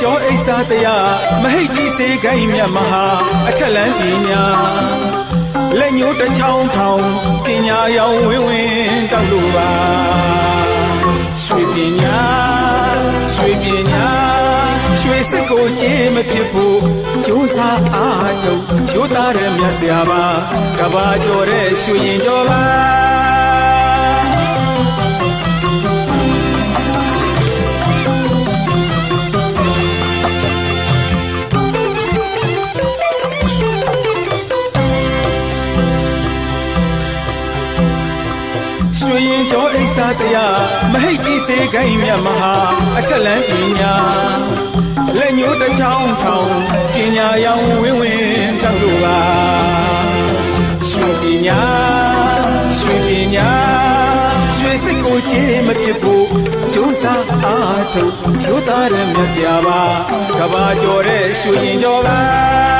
ကျော်အိဆာတရားမဟိတ်ကြီးစေခိုင်းမြတ်မဟာအခက်လန်းပညာလက်ညှိုးတစ်ချောင်းထောင်ပညာရောင်ဝင်းဝင်းတောက်လို့ပါရွှေပညာရွှေပညာရွှေစစ်ကိုကြည်မဖြစ်ဖို့ကြိုးစားအားထုတ်ရိုးသားတဲ့မြတ်ဆရာပါကဘာကျော်တဲ့ရွှေရင်ကျော်ပါ ရွှေရင်ကျော်အိဆာတရားမဟိတ်ကြီးစေခိုင်းမြတ်မဟာအခက်လန်းပညာလက်ညှိုးတစ်ချောင်းထောင်ပညာရောင်ဝင်းဝင်းတောက်လို့ပါရွှေပညာရွှေပညာရွှေစစ်ကိုကြည်မဖြစ်ဖို့ကြိုးစားအားထုတ်ချိုးသားတဲ့မြတ်ဆရာပါကဘာကျော်တဲ့ရွှေရင်ကျော်ပါ